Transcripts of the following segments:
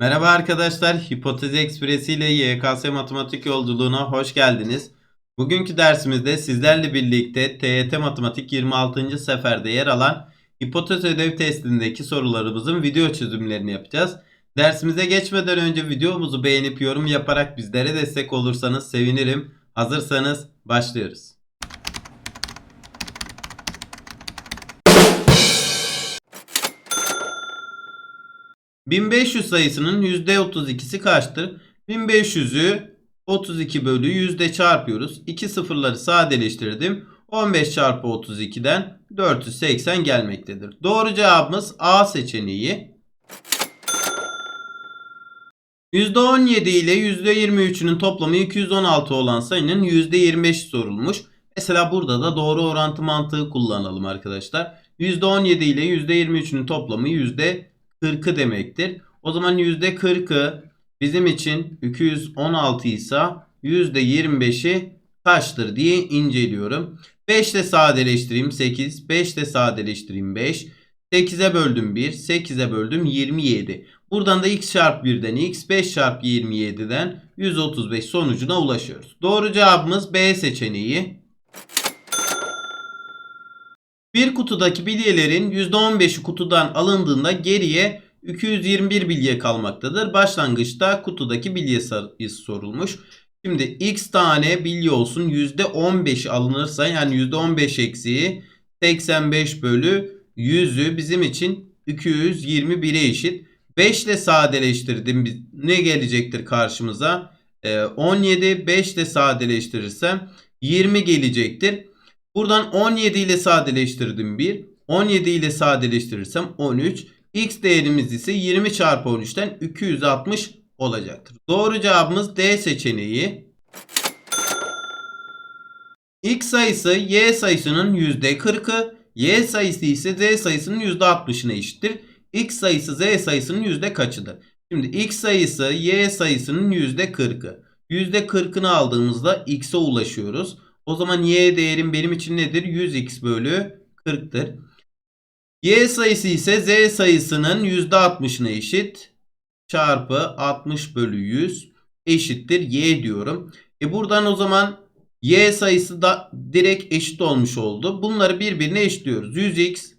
Merhaba arkadaşlar, Hipotez Ekspresi ile YKS Matematik Yolculuğuna hoş geldiniz. Bugünkü dersimizde sizlerle birlikte TYT Matematik 26. seferde yer alan hipotez ödev testindeki sorularımızın video çözümlerini yapacağız. Dersimize geçmeden önce videomuzu beğenip yorum yaparak bizlere destek olursanız sevinirim. Hazırsanız başlıyoruz. ...1500 sayısının %32'si kaçtır? 1500'ü 32 bölü yüzde çarpıyoruz. 2 sıfırları sadeleştirdim. 15 çarpı 32'den 480 gelmektedir. Doğru cevabımız A seçeneği. %17 ile %23'ünün toplamı 216 olan sayının %25 sorulmuş. Mesela burada da doğru orantı mantığı kullanalım arkadaşlar. %17 ile %23'ünün toplamı %40'ı demektir. O zaman %40'ı bizim için 216 ise %25'i kaçtır diye inceliyorum. 5 ile sadeleştireyim 8. 5 ile sadeleştireyim 5. 8'e böldüm 1. 8'e böldüm 27. Buradan da x çarpı 1'den x 5 çarpı 27'den 135 sonucuna ulaşıyoruz. Doğru cevabımız B seçeneği. Bir kutudaki bilyelerin %15'i kutudan alındığında geriye 221 bilye kalmaktadır. Başlangıçta kutudaki bilye sayısı sorulmuş. Şimdi x tane bilye olsun %15 alınırsa yani %15 eksiği 85 bölü 100'ü bizim için 221'e eşit. 5 ile sadeleştirdim. Ne gelecektir karşımıza? Ee, 17 5 ile sadeleştirirsem 20 gelecektir. Buradan 17 ile sadeleştirdim 1. 17 ile sadeleştirirsem 13. X değerimiz ise 20 çarpı 13'ten 260 olacaktır. Doğru cevabımız D seçeneği. X sayısı Y sayısının %40'ı, Y sayısı ise Z sayısının %60'ına eşittir. X sayısı Z sayısının yüzde kaçıdır? Şimdi X sayısı Y sayısının %40'ı. %40'ını aldığımızda X'e ulaşıyoruz. O zaman Y değerim benim için nedir? 100X bölü 40'tır. Y sayısı ise Z sayısının %60'ına eşit. Çarpı 60 bölü 100 eşittir Y diyorum. E buradan o zaman Y sayısı da direkt eşit olmuş oldu. Bunları birbirine eşitliyoruz. 100X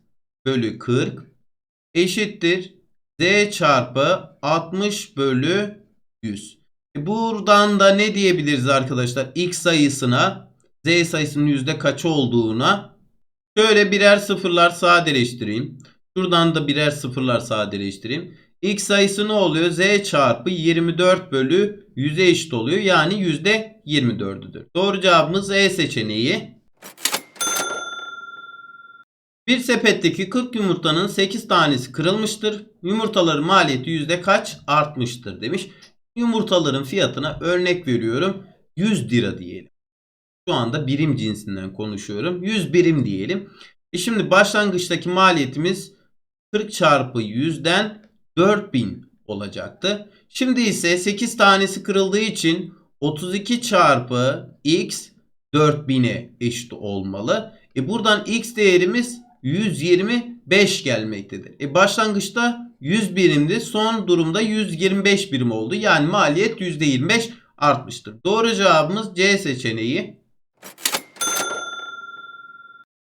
bölü 40 eşittir. Z çarpı 60 bölü 100. E buradan da ne diyebiliriz arkadaşlar? X sayısına Z sayısının yüzde kaçı olduğuna Şöyle birer sıfırlar sadeleştireyim. Şuradan da birer sıfırlar sadeleştireyim. X sayısı ne oluyor? Z çarpı 24 bölü 100'e eşit oluyor. Yani %24'üdür. Doğru cevabımız E seçeneği. Bir sepetteki 40 yumurtanın 8 tanesi kırılmıştır. Yumurtaların maliyeti yüzde kaç artmıştır demiş. Yumurtaların fiyatına örnek veriyorum. 100 lira diyelim. Şu anda birim cinsinden konuşuyorum. 100 birim diyelim. E şimdi başlangıçtaki maliyetimiz 40 çarpı 100'den 4000 olacaktı. Şimdi ise 8 tanesi kırıldığı için 32 çarpı x 4000'e eşit olmalı. E buradan x değerimiz 125 gelmektedir. E başlangıçta 100 birimdi. Son durumda 125 birim oldu. Yani maliyet %25 artmıştır. Doğru cevabımız C seçeneği.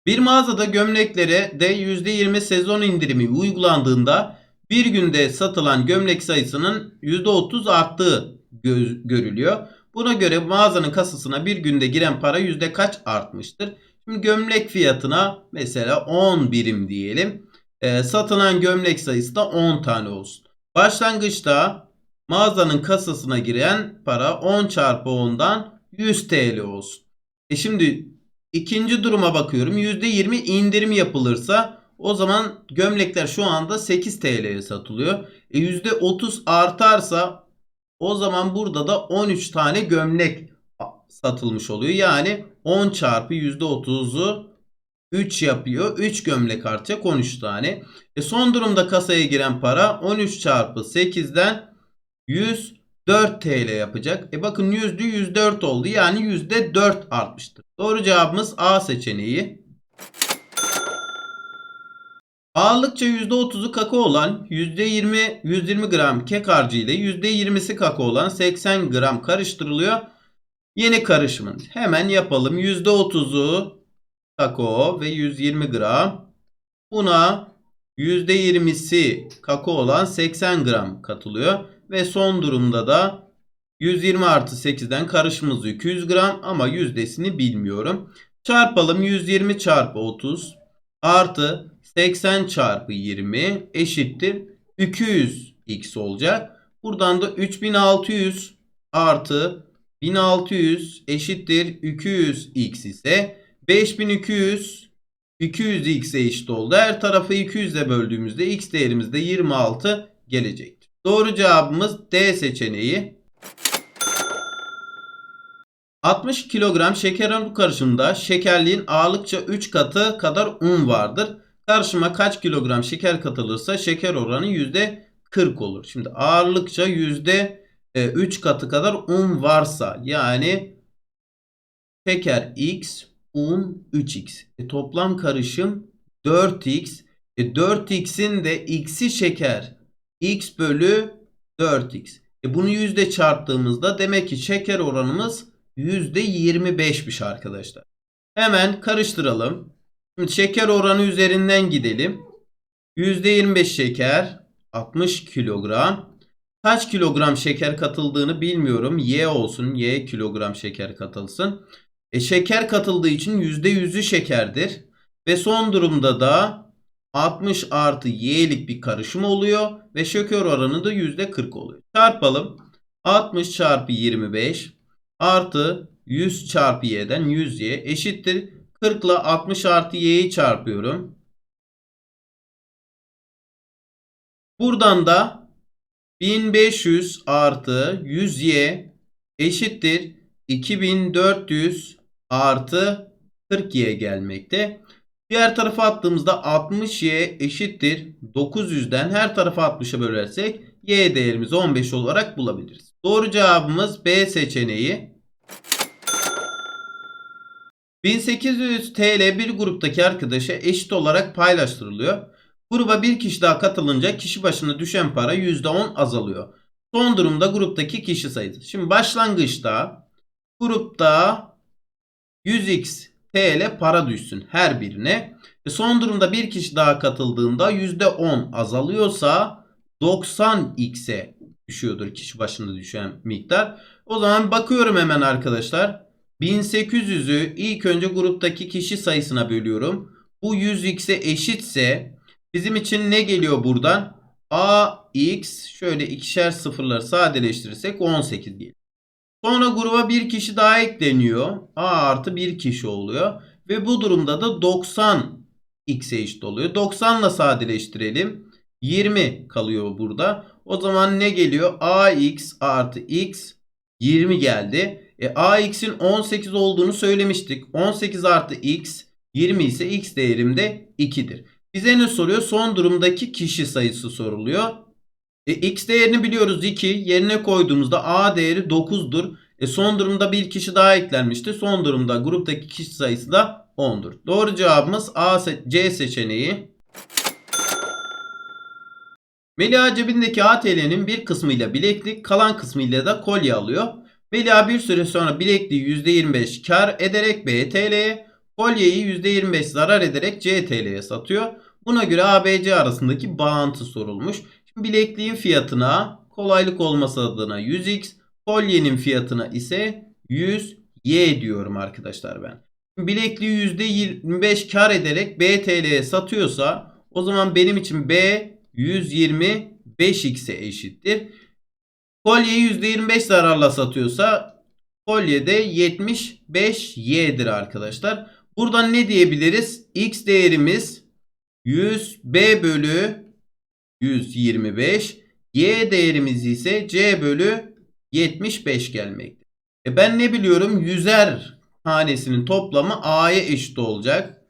Bir mağazada gömleklere de %20 sezon indirimi uygulandığında bir günde satılan gömlek sayısının %30 arttığı gö- görülüyor. Buna göre mağazanın kasasına bir günde giren para yüzde kaç artmıştır? Şimdi gömlek fiyatına mesela 10 birim diyelim. E, satılan gömlek sayısı da 10 tane olsun. Başlangıçta mağazanın kasasına giren para 10 çarpı 10'dan 100 TL olsun. E şimdi ikinci duruma bakıyorum. %20 indirim yapılırsa o zaman gömlekler şu anda 8 TL'ye satılıyor. E %30 artarsa o zaman burada da 13 tane gömlek satılmış oluyor. Yani 10 çarpı %30'u 3 yapıyor. 3 gömlek artacak 13 tane. E son durumda kasaya giren para 13 çarpı 8'den 104 TL yapacak. E bakın yüzde 104 oldu. Yani yüzde 4 artmıştır. Doğru cevabımız A seçeneği. Ağırlıkça %30'u kakao olan %20 120 gram kek harcı ile %20'si kakao olan 80 gram karıştırılıyor. Yeni karışımın hemen yapalım. %30'u kakao ve 120 gram. Buna %20'si kakao olan 80 gram katılıyor. Ve son durumda da 120 artı 8'den karışımımız 200 gram ama yüzdesini bilmiyorum. Çarpalım 120 çarpı 30 artı 80 çarpı 20 eşittir 200x olacak. Buradan da 3600 artı 1600 eşittir 200x ise 5200 200x'e eşit oldu. Her tarafı 200 ile böldüğümüzde x değerimiz de 26 gelecektir. Doğru cevabımız D seçeneği. 60 kilogram şeker bu karışımda şekerliğin ağırlıkça 3 katı kadar un vardır. Karışıma kaç kilogram şeker katılırsa şeker oranı %40 olur. Şimdi ağırlıkça %3 katı kadar un varsa yani şeker x, un 3x. E, toplam karışım 4x. E, 4x'in de x'i şeker. X bölü 4x. E, bunu yüzde çarptığımızda demek ki şeker oranımız %25'miş arkadaşlar. Hemen karıştıralım. Şimdi şeker oranı üzerinden gidelim. %25 şeker 60 kilogram. Kaç kilogram şeker katıldığını bilmiyorum. Y olsun. Y kilogram şeker katılsın. E, şeker katıldığı için %100'ü şekerdir. Ve son durumda da 60 artı Y'lik bir karışım oluyor. Ve şeker oranı da %40 oluyor. Çarpalım. 60 çarpı 25 artı 100 çarpı y'den 100y eşittir. 40 ile 60 artı y'yi çarpıyorum. Buradan da 1500 artı 100y eşittir. 2400 artı 40y gelmekte. Diğer tarafa attığımızda 60y eşittir. 900'den her tarafa 60'a bölersek y değerimizi 15 olarak bulabiliriz. Doğru cevabımız B seçeneği. 1800 TL bir gruptaki arkadaşa eşit olarak paylaştırılıyor. Gruba bir kişi daha katılınca kişi başına düşen para %10 azalıyor. Son durumda gruptaki kişi sayısı. Şimdi başlangıçta grupta 100x TL para düşsün her birine. E son durumda bir kişi daha katıldığında %10 azalıyorsa 90x'e düşüyordur kişi başına düşen miktar. O zaman bakıyorum hemen arkadaşlar. 1800'ü ilk önce gruptaki kişi sayısına bölüyorum. Bu 100x'e eşitse bizim için ne geliyor buradan? ax şöyle ikişer sıfırları sadeleştirirsek 18 diyelim. Sonra gruba bir kişi daha ekleniyor. a artı bir kişi oluyor. Ve bu durumda da 90 x'e eşit oluyor. 90 ile sadeleştirelim. 20 kalıyor burada. O zaman ne geliyor? ax artı x 20 geldi. E, AX'in 18 olduğunu söylemiştik. 18 artı X 20 ise X değerim de 2'dir. Bize ne soruyor? Son durumdaki kişi sayısı soruluyor. E, X değerini biliyoruz 2. Yerine koyduğumuzda A değeri 9'dur. E, son durumda bir kişi daha eklenmişti. Son durumda gruptaki kişi sayısı da 10'dur. Doğru cevabımız A, C seçeneği. Melia cebindeki ATL'nin bir kısmıyla bileklik, kalan kısmıyla da kolye alıyor. Velia bir süre sonra bilekliği %25 kar ederek BTL'ye, kolyeyi %25 zarar ederek CTL'ye satıyor. Buna göre ABC arasındaki bağıntı sorulmuş. Bilekliğin fiyatına kolaylık olması adına 100x, kolyenin fiyatına ise 100y diyorum arkadaşlar ben. Bilekliği %25 kar ederek BTL'ye satıyorsa o zaman benim için B 125x'e eşittir. Kolyeyi %25 zararla satıyorsa kolye de 75y'dir arkadaşlar. Buradan ne diyebiliriz? X değerimiz 100B bölü 125. Y değerimiz ise C bölü 75 gelmekte. E ben ne biliyorum? Yüzer tanesinin toplamı A'ya eşit olacak.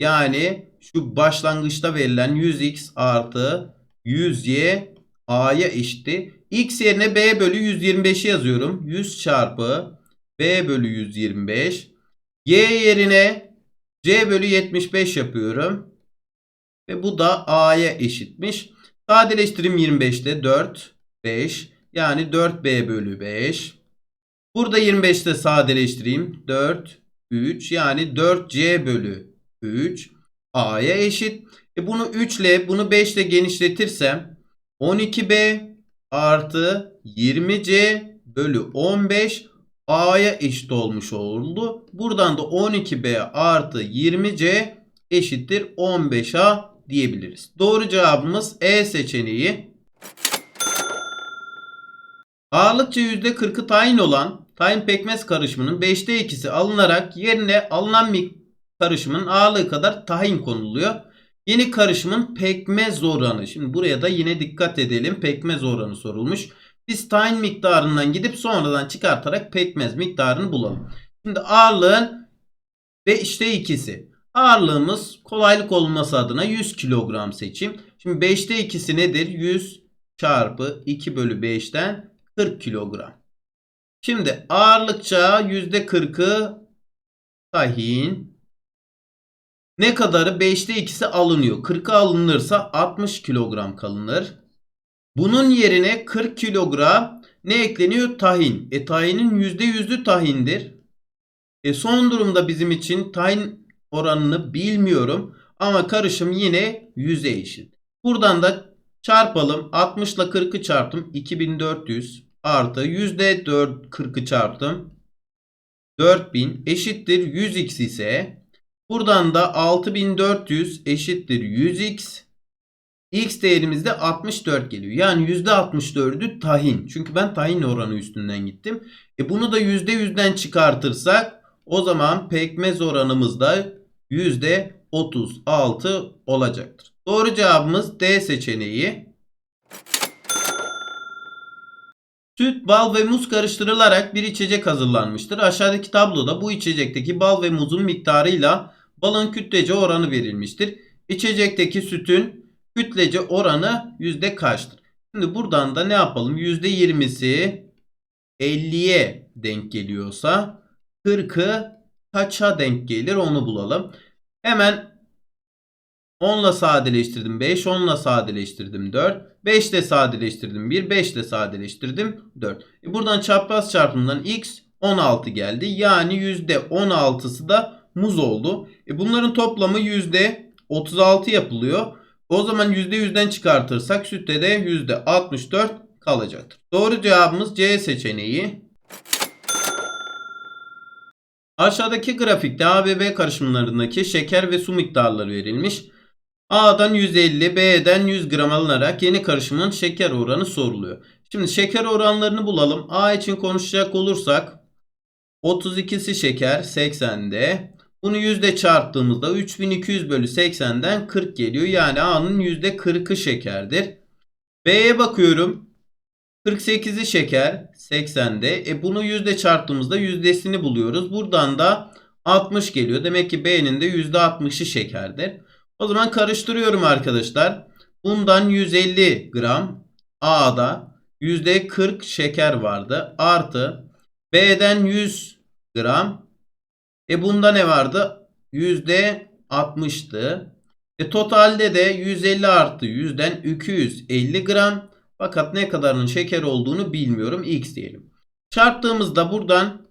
Yani şu başlangıçta verilen 100x artı 100y A'ya eşitti. X yerine B bölü 125'i yazıyorum. 100 çarpı B bölü 125. Y yerine C bölü 75 yapıyorum. Ve bu da A'ya eşitmiş. Sadeleştirim 25'te 4, 5. Yani 4B bölü 5. Burada 25'te sadeleştireyim. 4, 3. Yani 4C bölü 3. A'ya eşit. E bunu 3 ile bunu 5 ile genişletirsem 12B artı 20C bölü 15 A'ya eşit olmuş oldu. Buradan da 12B artı 20C eşittir 15A diyebiliriz. Doğru cevabımız E seçeneği. Ağırlıkça %40'ı tayin olan tayin pekmez karışımının 5'te 2'si alınarak yerine alınan karışımın ağırlığı kadar tahin konuluyor. Yeni karışımın pekmez oranı. Şimdi buraya da yine dikkat edelim. Pekmez oranı sorulmuş. Biz tahin miktarından gidip sonradan çıkartarak pekmez miktarını bulalım. Şimdi ağırlığın 5'te 2'si. Ağırlığımız kolaylık olması adına 100 kilogram seçeyim. Şimdi 5'te 2'si nedir? 100 çarpı 2 bölü 5'ten 40 kilogram. Şimdi ağırlıkça %40'ı tahin. Ne kadarı? 5'te 2'si alınıyor. 40'ı alınırsa 60 kilogram kalınır. Bunun yerine 40 kilogram ne ekleniyor? Tahin. E tahinin %100'ü tahindir. E son durumda bizim için tahin oranını bilmiyorum. Ama karışım yine 100'e eşit. Buradan da çarpalım. 60 ile 40'ı çarptım. 2400 artı %4 40'ı çarptım. 4000 eşittir 100x ise buradan da 6400 eşittir 100x X değerimiz de 64 geliyor. Yani %64'ü tahin. Çünkü ben tahin oranı üstünden gittim. E bunu da %100'den çıkartırsak o zaman pekmez oranımız da %36 olacaktır. Doğru cevabımız D seçeneği. Süt, bal ve muz karıştırılarak bir içecek hazırlanmıştır. Aşağıdaki tabloda bu içecekteki bal ve muzun miktarıyla balın kütlece oranı verilmiştir. İçecekteki sütün kütlece oranı yüzde kaçtır? Şimdi buradan da ne yapalım? Yüzde yirmisi 50'ye denk geliyorsa 40'ı kaça denk gelir onu bulalım. Hemen 10 ile sadeleştirdim 5, 10 ile sadeleştirdim 4, 5 ile sadeleştirdim 1, 5 ile sadeleştirdim 4. E buradan çapraz çarpımından x 16 geldi. Yani %16'sı da muz oldu. E bunların toplamı %36 yapılıyor. O zaman %100'den çıkartırsak sütte de %64 kalacaktır. Doğru cevabımız C seçeneği. Aşağıdaki grafikte A ve B karışımlarındaki şeker ve su miktarları verilmiş. A'dan 150, B'den 100 gram alınarak yeni karışımın şeker oranı soruluyor. Şimdi şeker oranlarını bulalım. A için konuşacak olursak 32'si şeker 80'de. Bunu yüzde çarptığımızda 3200 bölü 80'den 40 geliyor. Yani A'nın yüzde 40'ı şekerdir. B'ye bakıyorum. 48'i şeker 80'de. E bunu yüzde çarptığımızda yüzdesini buluyoruz. Buradan da 60 geliyor. Demek ki B'nin de yüzde 60'ı şekerdir. O zaman karıştırıyorum arkadaşlar. Bundan 150 gram A'da yüzde 40 şeker vardı. Artı B'den 100 gram e bunda ne vardı? Yüzde 60'tı. E totalde de 150 artı 100'den 250 gram. Fakat ne kadarının şeker olduğunu bilmiyorum. X diyelim. Çarptığımızda buradan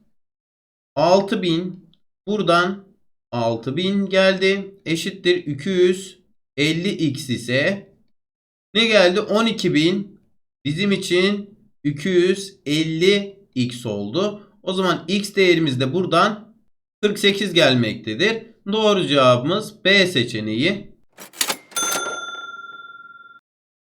6000 buradan 6000 geldi. Eşittir 250x ise ne geldi? 12000 bizim için 250x oldu. O zaman x değerimiz de buradan 48 gelmektedir. Doğru cevabımız B seçeneği.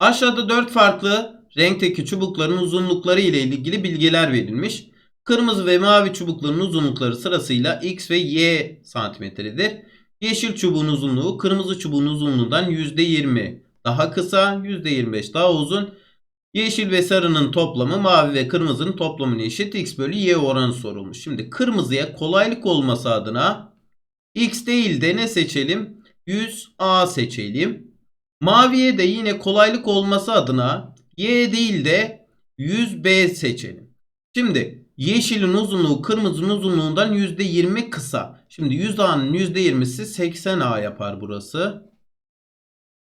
Aşağıda 4 farklı renkteki çubukların uzunlukları ile ilgili bilgiler verilmiş. Kırmızı ve mavi çubukların uzunlukları sırasıyla x ve y santimetredir. Yeşil çubuğun uzunluğu kırmızı çubuğun uzunluğundan %20 daha kısa, %25 daha uzun. Yeşil ve sarının toplamı mavi ve kırmızının toplamına eşit x bölü y oranı sorulmuş. Şimdi kırmızıya kolaylık olması adına x değil de ne seçelim? 100a seçelim. Maviye de yine kolaylık olması adına y değil de 100b seçelim. Şimdi yeşilin uzunluğu kırmızının uzunluğundan %20 kısa. Şimdi 100a'nın %20'si 80a yapar burası.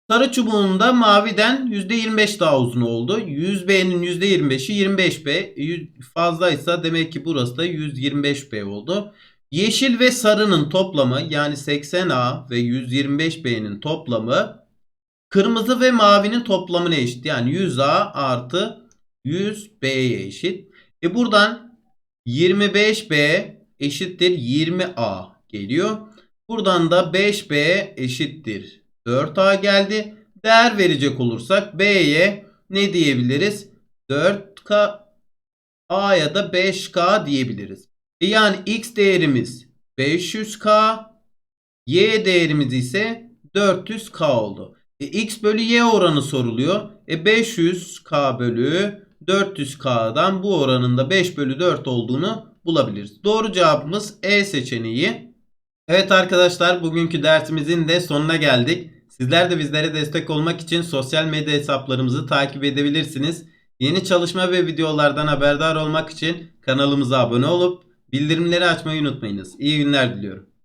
Sarı çubuğun da maviden %25 daha uzun oldu. 100B'nin %25'i 25B. Yüz- Fazlaysa demek ki burası da 125B oldu. Yeşil ve sarının toplamı yani 80A ve 125B'nin toplamı kırmızı ve mavinin toplamına eşit. Yani 100A artı 100B'ye eşit. E buradan 25B eşittir 20A geliyor. Buradan da 5B eşittir 4A geldi. Değer verecek olursak B'ye ne diyebiliriz? 4K A'ya da 5K diyebiliriz. E yani X değerimiz 500K Y değerimiz ise 400K oldu. E, X bölü Y oranı soruluyor. E 500K bölü 400K'dan bu oranın da 5 bölü 4 olduğunu bulabiliriz. Doğru cevabımız E seçeneği. Evet arkadaşlar bugünkü dersimizin de sonuna geldik. Sizler de bizlere destek olmak için sosyal medya hesaplarımızı takip edebilirsiniz. Yeni çalışma ve videolardan haberdar olmak için kanalımıza abone olup bildirimleri açmayı unutmayınız. İyi günler diliyorum.